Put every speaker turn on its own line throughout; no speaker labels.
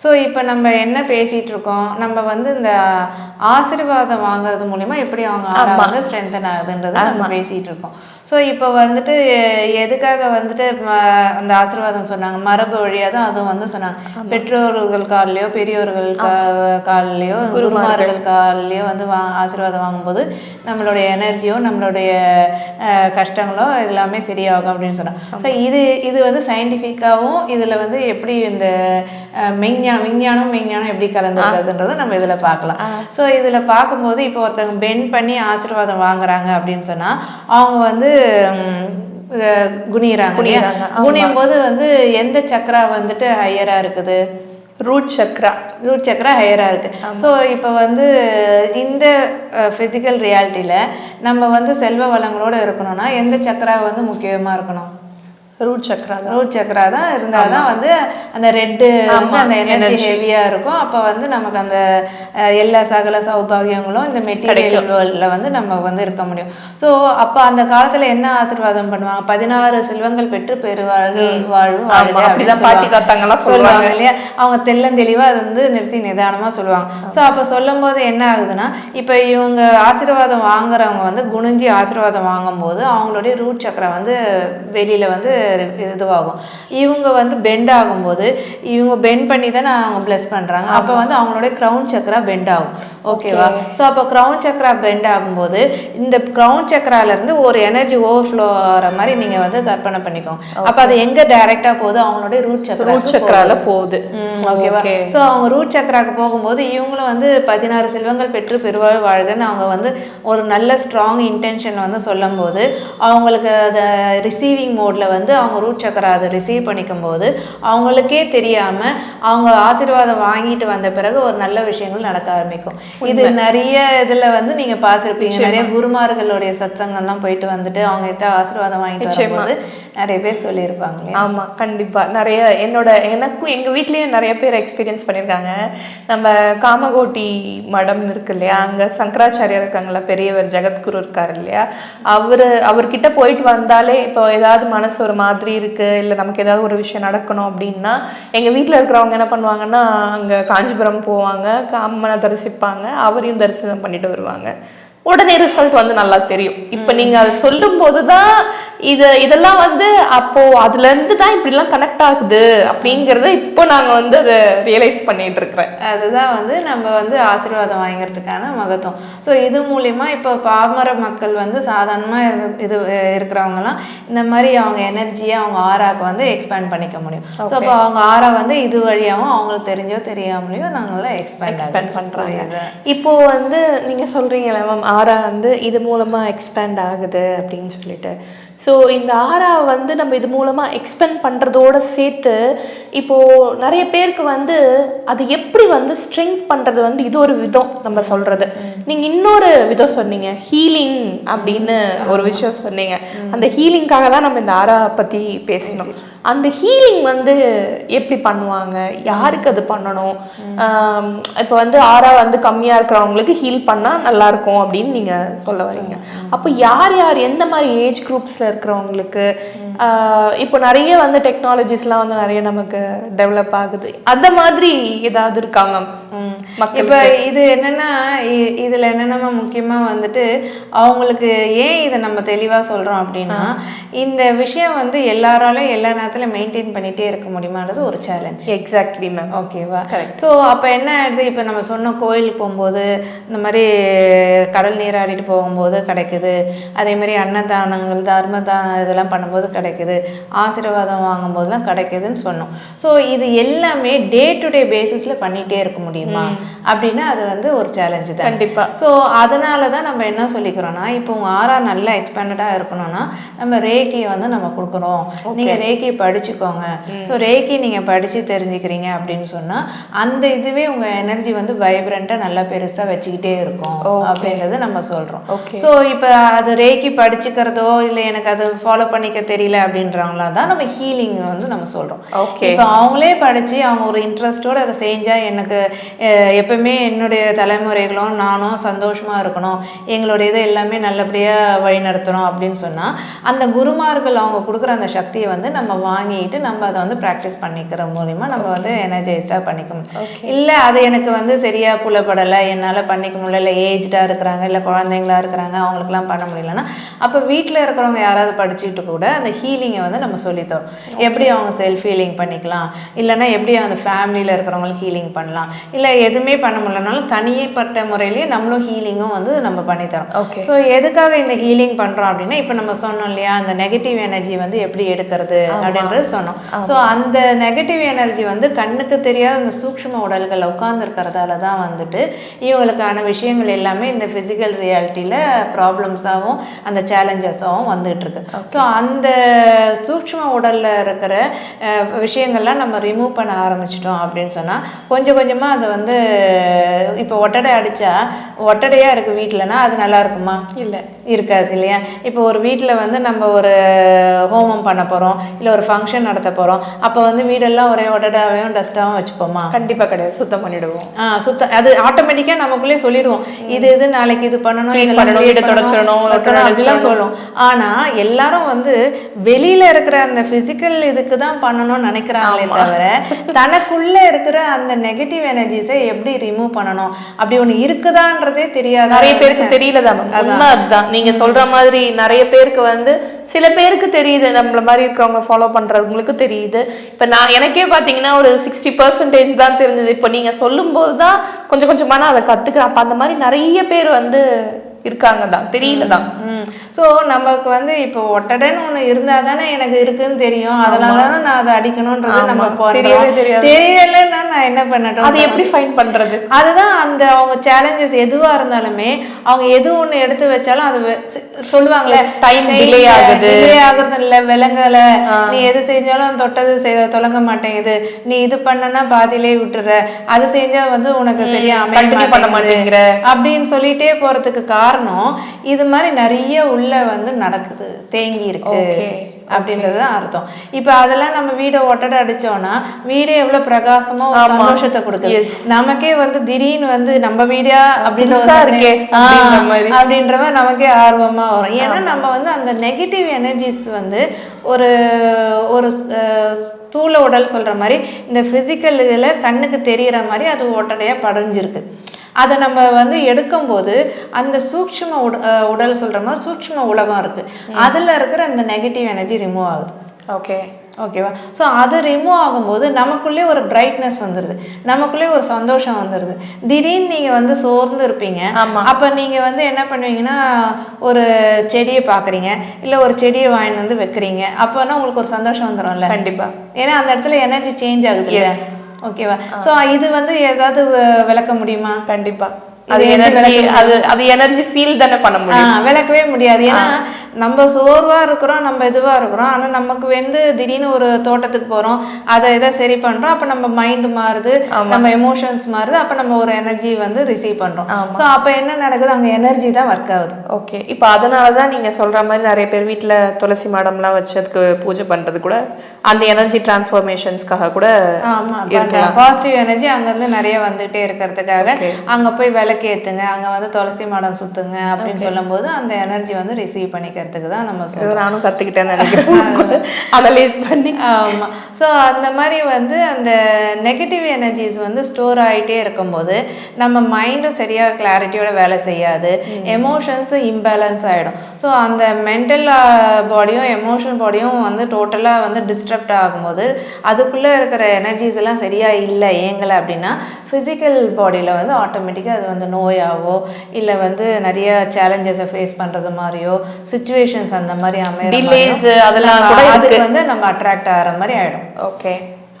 So இப்போ நம்ம என்ன பேசிட்டு இருக்கோம் நம்ம வந்து இந்த ஆசீர்வாதம் வாங்குறது மூலியமா எப்படி அவங்க ஸ்ட்ரென்தன் ஆகுதுன்றதை நம்ம பேசிட்டு இருக்கோம் ஸோ இப்போ வந்துட்டு எதுக்காக வந்துட்டு ம, அந்த ஆசீர்வாதம் சொன்னாங்க? மரபு வழியாக தான் அதுவும் வந்து சொன்னாங்க. பெற்றோர்கள் கால்லையோ பெரியோர்கள் கா- கால்லையோ குருமார்கள். கால்லையோ வந்து வா ஆசீர்வாதம் வாங்கும்போது நம்மளுடைய எனர்ஜியோ நம்மளுடைய கஷ்டங்களோ எல்லாமே சரியாகும் அப்படின்னு சொன்னாங்க. ஸோ இது இது வந்து சயின்டிஃபிக்காகவும் இதில் வந்து எப்படி இந்த மெஞ்ஞா விஞ்ஞானம் மெஞ்ஞானம் எப்படி கலந்துருக்குதுன்றதை நம்ம இதில் பார்க்கலாம். ஸோ இதில் பார்க்கும்போது இப்போ ஒருத்தவங்க பெண்ட் பண்ணி ஆசீர்வாதம் வாங்குறாங்க அப்படின்னு சொன்னால் அவங்க வந்து குனியிறாங்க, குனியும் போது வந்து எந்த சக்கரா வந்துட்டு ஹையராக இருக்குது?
ரூட் சக்ரா.
ரூட் சக்கரா ஹையராக இருக்குது ஸோ இப்போ வந்து இந்த ஃபிசிக்கல் ரியாலிட்டியில் நம்ம வந்து செல்வ வளங்களோடு இருக்கணும்னா எந்த சக்கரா வந்து முக்கியமாக இருக்கணும்?
ரூட் சக்ரா தான்.
ரூட் சக்கரா தான் இருந்தால் தான் வந்து அந்த ரெட்டு வந்து அந்த எனர்ஜி ஹெவியாக இருக்கும். அப்போ வந்து நமக்கு அந்த எல்லா சகல சௌபாகியங்களும் இந்த மெட்டீரியல் வேர்ல்டில் வந்து நம்ம வந்து இருக்க முடியும். ஸோ அப்போ அந்த காலத்தில் என்ன ஆசீர்வாதம் பண்ணுவாங்க? பதினாறு செல்வங்கள் பெற்று பெருவாழ்வு வாழ்வு சொல்லுவாங்க. இல்லையா? அவங்க தெள்ளந்தெளிவாக அதை வந்து நிறுத்தி நிதானமாக சொல்லுவாங்க. ஸோ அப்போ சொல்லும்போது என்ன ஆகுதுன்னா இப்போ இவங்க ஆசீர்வாதம் வாங்குறவங்க வந்து குனிஞ்சி ஆசீர்வாதம் வாங்கும்போது அவங்களுடைய ரூட் சக்கரை வந்து வெளியில் வந்து இதுவாகும். இவங்க வந்து பெண்ட் ஆகும்போது இவங்க பெண்ட் பண்ணி தானே அவங்க ப்ளஸ் பண்ணுறாங்க அப்போ வந்து அவங்களுடைய க்ரௌன் சக்கரா பெண்ட் ஆகும். ஓகேவா ஸோ அப்போ க்ரௌன் சக்கரா பெண்ட் ஆகும்போது இந்த க்ரௌன் சக்கராலேருந்து ஒரு எனர்ஜி ஓவர்ஃப்ளோ ஆகிற மாதிரி நீங்கள் வந்து கற்பனை பண்ணிக்கோங்க. அப்போ அது எங்கே டைரெக்டாக போகுது? அவங்களுடைய ரூட் சக்கரா
ரூட் சக்ரால போகுது.
ஓகேவா. ஸோ அவங்க ரூட் சக்கராக்கு போகும்போது இவங்களும் வந்து பதினாறு செல்வங்கள் பெற்று பெருவாழ் வாழ்கன்னு அவங்க வந்து ஒரு நல்ல ஸ்ட்ராங் இன்டென்ஷன் வந்து சொல்லும்போது அவங்களுக்கு அதை ரிசீவிங் மோடில் வந்து அவங்க ரூட் சக்கரா அதை ரிசீவ் பண்ணிக்கும் போது அவங்களுக்கே தெரியாமல் அவங்க ஆசீர்வாதம் வாங்கிட்டு வந்த பிறகு ஒரு நல்ல விஷயங்கள் நடக்க ஆரம்பிக்கும். இது நிறைய இதில் வந்து நீங்கள் பார்த்துருப்பீங்க. நிறைய குருமார்களுடைய சத்சங்கம்லாம் போயிட்டு வந்துட்டு அவங்க கிட்ட ஆசீர்வாதம் வாங்கிட்டு வரும்போது நிறைய பேர் சொல்லியிருப்பாங்க இல்லையா?
ஆமா கண்டிப்பா. நிறைய என்னோட எனக்கும் எங்க வீட்லயும் நிறைய பேர் எக்ஸ்பீரியன்ஸ் பண்ணியிருக்காங்க. நம்ம காமகோட்டி மடம் இருக்கு இல்லையா? அங்க சங்கராச்சாரியார் இருக்காங்களா பெரியவர் ஜெகத்குரு இருக்காரு இல்லையா? அவரு அவர்கிட்ட போயிட்டு வந்தாலே இப்போ ஏதாவது மனசு ஒரு மாதிரி இருக்கு இல்ல நமக்கு ஏதாவது ஒரு விஷயம் நடக்கணும் அப்படின்னா எங்க வீட்டில் இருக்கிறவங்க என்ன பண்ணுவாங்கன்னா அங்க காஞ்சிபுரம் போவாங்க காமனை தரிசிப்பாங்க அவரையும் தரிசனம் பண்ணிட்டு வருவாங்க. உடனே ரிசல்ட் வந்து நல்லா தெரியும். இப்ப நீங்க அதை சொல்லும் போதுதான் இது இதெல்லாம் வந்து அப்போ அதுல இருந்து தான் இப்படி எல்லாம் கனெக்ட் ஆகுது அப்படிங்கறத இப்போ நாங்க வந்து அதை ரியலைஸ் பண்ணிட்டு இருக்கிறேன்.
அதுதான் வந்து நம்ம வந்து ஆசீர்வாதம் வாங்கிறதுக்கான மகத்துவம். ஸோ இது மூலிமா இப்போ பாமர மக்கள் வந்து சாதாரணமாக இது இருக்கிறவங்கலாம் இந்த மாதிரி அவங்க எனர்ஜியை அவங்க ஆறாக்கு வந்து எக்ஸ்பேண்ட் பண்ணிக்க முடியும். ஸோ அப்போ அவங்க ஆறா வந்து இது வழியாகவும் அவங்களுக்கு தெரிஞ்சோ தெரியாமலையோ நாங்களாம் எக்ஸ்பேண்ட்
எக்ஸ்பேண்ட் பண்றாங்க. இப்போ வந்து நீங்க சொல்றீங்களே மேம் ஆரா வந்து இது மூலமா எக்ஸ்பேண்ட் ஆகுது அப்படின்னு சொல்லிட்டு. ஸோ இந்த ஆரா வந்து நம்ம இது மூலமா எக்ஸ்பேண்ட் பண்றதோட சேர்த்து இப்போ நிறைய பேருக்கு வந்து அது எப்படி வந்து ஸ்ட்ரெங்க் பண்றது வந்து இது ஒரு விதம் நம்ம சொல்றது. நீங்க இன்னொரு விதம் சொன்னீங்க ஹீலிங் அப்படின்னு ஒரு விஷயம் சொன்னீங்க. அந்த ஹீலிங்காக தான் நம்ம இந்த ஆரா பத்தி பேசணும். அந்த ஹீலிங் வந்து எப்படி பண்ணுவாங்க? யாருக்கு அது பண்ணணும்? இப்போ வந்து ஆறா வந்து கம்மியா இருக்கிறவங்களுக்கு ஹீல் பண்ணா நல்லா இருக்கும் அப்படின்னு நீங்க சொல்ல வரீங்க. அப்போ யார் யார் எந்த மாதிரி ஏஜ் குரூப்ஸ்ல இருக்கிறவங்களுக்கு இப்போ நிறைய வந்து டெக்னாலஜிஸ்லாம் வந்து நிறைய நமக்கு டெவலப் ஆகுது. அந்த மாதிரி ஏதாவது இருக்கா மேம்
இப்போ இது என்னன்னா இதுல என்னென்ன முக்கியமா வந்துட்டு அவங்களுக்கு ஏன் இதை நம்ம தெளிவா சொல்றோம் அப்படின்னா இந்த விஷயம் வந்து எல்லாராலும் எல்லா நேரத்துல மெயின்டைன் பண்ணிட்டே இருக்க முடியுமான்றது ஒரு சேலஞ்ச்
எக்ஸாக்ட்லி மேம்
ஓகேவா ஸோ அப்போ என்ன ஆயிடுது? இப்போ நம்ம சொன்ன கோயிலுக்கு போகும்போது இந்த மாதிரி கடல் நீராடிட்டு போகும்போது கிடைக்குது. அதே மாதிரி அன்னதானங்கள் தர்ம தா இதெல்லாம் பண்ணும்போது கிடைக்குது. ஆசீர்வாதம் வாங்கும்போதெல்லாம் கிடைக்குதுன்னு சொன்னோம். ஸோ இது எல்லாமே டே டு டே பேசிஸில் பண்ணிகிட்டே இருக்க முடியுமா? அப்படின்னா அது வந்து ஒரு சேலஞ்சு தான்.
கண்டிப்பா.
ஸோ அதனால தான் நம்ம என்ன சொல்லிக்கிறோம்னா இப்போ உங்கள் ஆறா நல்லா எக்ஸ்பேண்டடாக இருக்கணும்னா நம்ம ரேக்கியை வந்து நம்ம கொடுக்குறோம் நீங்கள் ரேக்கி படிச்சுக்கோங்க. ஸோ ரேக்கி நீங்கள் படித்து தெரிஞ்சுக்கிறீங்க அப்படின்னு சொன்னால் அந்த இதுவே உங்கள் எனர்ஜி வந்து வைப்ரண்ட்டாக நல்லா பெருசாக வச்சுக்கிட்டே இருக்கும் அப்படின்றத நம்ம சொல்கிறோம். ஸோ இப்போ அது ரேக்கி படிச்சுக்கிறதோ இல்லை எனக்கு அது ஃபாலோ பண்ணிக்க தெரியல அப்படின்றவங்களா தான் நம்ம ஹீலிங் வந்து நம்ம சொல்கிறோம்
ஓகே
இப்போ அவங்களே படித்து அவங்க ஒரு இன்ட்ரெஸ்டோட அதை செஞ்சால் எனக்கு எப்பவுமே என்னுடைய தலைமுறைகளும் நானும் சந்தோஷமா இருக்கணும். எங்களுடைய இதை எல்லாமே நல்லபடியாக வழி நடத்தணும் அப்படின்னு சொன்னால் அந்த குருமார்கள் அவங்க கொடுக்குற அந்த சக்தியை வந்து நம்ம வாங்கிட்டு நம்ம அதை வந்து ப்ராக்டிஸ் பண்ணிக்கிற மூலிமா நம்ம வந்து எனர்ஜைஸ்டாக பண்ணிக்க முடியும். இல்லை அது எனக்கு வந்து சரியா புலப்படலை என்னால் பண்ணிக்க முடியல இல்லை ஏஜ்டாக இருக்கிறாங்க இல்லை குழந்தைங்களா இருக்கிறாங்க அவங்களுக்குலாம் பண்ண முடியலன்னா அப்போ வீட்டில் இருக்கிறவங்க யாராவது படிச்சுட்டு கூட அந்த ஹீலிங்கை வந்து நம்ம சொல்லித்தரோம். எப்படி அவங்க செல்ஃப் ஹீலிங் பண்ணிக்கலாம்? இல்லைன்னா எப்படி அந்த ஃபேமிலியில் இருக்கிறவங்களுக்கு ஹீலிங் பண்ணலாம்? இல்லை எதுவுமே பண்ண முடியலனாலும் தனிப்பட்ட முறையிலேயே நம்மளும் ஹீலிங்கும் வந்து நம்ம பண்ணித்தரோம்.
Okay.
ஸோ எதுக்காக இந்த ஹீலிங் பண்ணுறோம் அப்படின்னா இப்போ நம்ம சொன்னோம் இல்லையா அந்த நெகட்டிவ் எனர்ஜி வந்து எப்படி எடுக்கிறது அப்படின்றது சொன்னோம். ஸோ அந்த நெகட்டிவ் எனர்ஜி வந்து கண்ணுக்கு தெரியாத அந்த சூக்ஷ்ம உடல்கள் உட்காந்துருக்கிறதால தான் வந்துட்டு இவங்களுக்கான விஷயங்கள் எல்லாமே இந்த ஃபிசிக்கல் ரியாலிட்டியில் ப்ராப்ளம்ஸாகவும் அந்த சேலஞ்சஸாகவும் வந்துட்டு இருக்கு ஸோ அந்த சூக்ஷ்ம உடலில் இருக்கிற விஷயங்கள்லாம் நம்ம ரிமூவ் பண்ண ஆரம்பிச்சிட்டோம் அப்படின்னு சொன்னால் கொஞ்சம் கொஞ்சமாக அதை வந்து இப்போ ஒட்டடை அடித்தா ஒட்டடையாக இருக்குது வீட்டிலனா அது நல்லா இருக்குமா?
இல்லை.
இருக்காது இல்லையா? இப்போ ஒரு வீட்டில் வந்து நம்ம ஒரு ஹோமம் பண்ண போகிறோம் இல்லை ஒரு ஃபங்க்ஷன் நடத்த போகிறோம் அப்போ வந்து வீடெல்லாம் ஒரே ஒட்டடாவையும் டஸ்ட்டாகவும் வச்சுப்போமா?
கண்டிப்பா கிடையாது. சுத்தம் பண்ணிடுவோம்.
ஆ சுத்த அது ஆட்டோமேட்டிக்காக நமக்குள்ளே சொல்லிடுவோம். இது இது நாளைக்கு இது பண்ணணும் இதெல்லாம்
வீடு தொடச்சிடணும்,
அப்படிலாம் சொல்லுவோம். ஆனால் எல்லாரும் வந்து வெளியில இருக்கிற அந்த ஃபிசிக்கல் இதுக்கு தான் பண்ணணும்னு நினைக்கிறாங்களே தவிர தனக்குள்ள இருக்கிற அந்த நெகட்டிவ் எனர்ஜிஸை எப்படி ரிமூவ் பண்ணணும்? அப்படி ஒன்று இருக்குதான்றதே தெரியாத?
நிறைய பேருக்கு தெரியல தான் அதுதான் நீங்க சொல்ற மாதிரி நிறைய பேருக்கு வந்து சில பேருக்கு தெரியுது நம்மள மாதிரி இருக்கிறவங்க ஃபாலோ பண்றவங்களுக்கு தெரியுது. இப்ப நான் எனக்கே பாத்தீங்கன்னா ஒரு சிக்ஸ்டி பர்சன்டேஜ் தான் தெரிஞ்சது. இப்ப நீங்க சொல்லும்போது தான் கொஞ்சம் கொஞ்சமா நான் அதை கத்துக்கிறேன். அப்ப அந்த மாதிரி நிறைய பேர் வந்து இருக்காங்க தான் தெரியல தான்
ஸோ நமக்கு வந்து இப்போ ஒட்டடைன்னு ஒன்று இருந்தால் தானே எனக்கு இருக்குன்னு தெரியும். அதனால தானே நான் அதை அடிக்கணுன்றது நம்ம
தெரியவே தெரியாது.
தெரியலைன்னா நான் என்ன பண்ணட்டும்?
அதை எப்படி ஃபைன் பண்றது?
அதுதான் அந்த அவங்க சேலஞ்சஸ் எதுவா இருந்தாலுமே அவங்க எது ஒண்ணு எடுத்து வச்சாலும் அது சொல்லுவாங்களே
Time delay ஆகுது.
டிலே ஆகுறது இல்ல விளங்கல நீ எது செஞ்சாலும் தொட்டது செய்- தொலங்க மாட்டேங்குது. நீ இது பண்ணனா பாதியிலே விட்டுற. அது செஞ்சா வந்து உனக்கு சரியா அமைய
பண்ண மாட்டேங்கிற.
அப்படின்னு சொல்லிட்டே போறதுக்கு காரணம் இது மாதிரி நிறைய உள்ள வந்து நடக்குது தேங்கி இருக்கு. அப்படின்றது தான் அர்த்தம் இப்போ அதெல்லாம் நம்ம வீடை ஒட்டடை அடிச்சோம்னா வீடே எவ்வளவு பிரகாசமா. சந்தோஷத்தை கொடுக்குது. நமக்கே வந்து திடீர்னு வந்து நம்ம வீடா ஆ,
அப்படின்ற மாதிரி.
நமக்கே ஆர்வமா வரும் ஏன்னா நம்ம வந்து அந்த நெகட்டிவ் எனர்ஜிஸ் வந்து ஒரு ஒரு ஸ்தூல உடல் சொல்ற மாதிரி இந்த பிசிக்கல் இதுல கண்ணுக்கு தெரியற மாதிரி அது ஒட்டடையா படைஞ்சிருக்கு அதை நம்ம வந்து எடுக்கும்போது அந்த சூக்ஷ்ம உட உடல் சொல்ற மாதிரி சூக்ஷ்ம உலகம் இருக்கு. அதுல இருக்கிற அந்த நெகட்டிவ் எனர்ஜி ரிமூவ் ஆகுது.
ஓகே.
ஓகேவா ஸோ அது ரிமூவ் ஆகும்போது நமக்குள்ளே ஒரு பிரைட்னஸ் வந்துடுது நமக்குள்ளே ஒரு சந்தோஷம் வந்துடுது திடீர்னு நீங்கள் வந்து சோர்ந்து இருப்பீங்க. அப்போ நீங்கள் வந்து என்ன பண்ணுவீங்கன்னா ஒரு செடியை பார்க்குறீங்க இல்லை ஒரு செடியை வாங்கிட்டு வந்து வைக்கிறீங்க. அப்போனா உங்களுக்கு ஒரு சந்தோஷம் வந்துடும்ல
கண்டிப்பா.
ஏன்னா அந்த இடத்துல எனர்ஜி சேஞ்ச் ஆகுது இல்லையா ஓகேவா? ஸோ இது வந்து ஏதாவது விளக்க முடியுமா?
கண்டிப்பா. அது எனர்ஜி அது அது எனர்ஜி ஃபீல் தானே பண்ண முடியும்.
விளக்கவே முடியாது. ஏன்னா நம்ம சோர்வா இருக்கிறோம் நம்ம இதுவா இருக்கிறோம். ஆனா நமக்கு வந்து திடீர்னு ஒரு தோட்டத்துக்கு போறோம். அதை இதை சரி பண்றோம். அப்ப நம்ம மைண்ட் மாறுது. நம்ம எமோஷன்ஸ் மாறுது. அப்ப நம்ம ஒரு எனர்ஜி வந்து ரிசீவ் பண்றோம். ஸோ அப்ப என்ன நடக்குது? அங்க எனர்ஜி தான் ஒர்க் ஆகுது.
ஓகே இப்போ அதனால தான் நீங்க சொல்ற மாதிரி நிறைய பேர் வீட்ல துளசி மாடம்லாம் வச்சு அதுக்கு பூஜை பண்றது கூட அந்த எனர்ஜி டிரான்ஸ்ஃபர்மேஷன்ஸ்க்காக கூட.
பாசிட்டிவ் எனர்ஜி அங்க இருந்து நிறைய வந்துட்டே இருக்கிறதுக்காக. அங்க போய் விளக்கேத்துங்க. அங்க வந்து துளசி மாடம் சுத்துங்க அப்படின்னு சொல்லும்போது அந்த எனர்ஜி வந்து ரிசீவ் பண்ணிக்கிறதுக்கு தான் நம்ம
இது நானும் கத்துக்கிட்டேன்னு நினைக்கிறேன். அனலைஸ் பண்ணி.
ஆமா. ஸோ அந்த மாதிரி வந்து அந்த நெகட்டிவ் எனர்ஜிஸ் வந்து ஸ்டோர் ஆகிட்டே இருக்கும்போது நம்ம மைண்டும் சரியாக கிளாரிட்டியோட வேலை செய்யாது. எமோஷன்ஸு இம்பேலன்ஸ் ஆகிடும் ஸோ அந்த மென்டல் பாடியும் எமோஷனல் பாடியும் வந்து டோட்டலாக வந்து டிஸ்டர்ப்ட் ஆகும்போது அதுக்குள்ளே இருக்கிற எனர்ஜிஸ் எல்லாம் சரியாக இல்லை இயங்கலை அப்படின்னா ஃபிசிக்கல் பாடியில் வந்து ஆட்டோமேட்டிக்காக அது வந்து நோயாவோ இல்லை வந்து நிறைய சேலஞ்சஸை ஃபேஸ் பண்ணுறது மாதிரியோ சுச்சுவேஷன்ஸ் அந்த மாதிரி அமைய
Delays அதெல்லாம் கூட
அதுக்கு. வந்து நம்ம அட்ராக்ட் ஆகிற மாதிரி ஆயிடும்.
ஓகே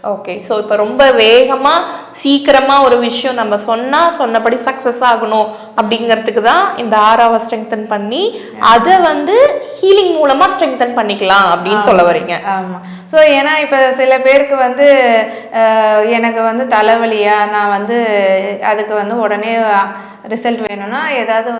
ஓகே ஸோ இப்போ ரொம்ப வேகமா சீக்கிரமா ஒரு விஷயம் நம்ம சொன்னா சொன்னபடி சக்ஸஸ் ஆகணும் அப்படிங்கிறதுக்கு தான் இந்த ஆறாவை ஸ்ட்ரெங்தன் பண்ணி அதை வந்து ஹீலிங் மூலமா ஸ்ட்ரெங்தன் பண்ணிக்கலாம் அப்படின்னு சொல்ல வரீங்க
ஆமா. ஸோ ஏன்னா இப்போ சில பேருக்கு வந்து எனக்கு வந்து தலைவலியா நான் வந்து அதுக்கு வந்து உடனே ரிசல்ட் வேணும்னா ஏதாவது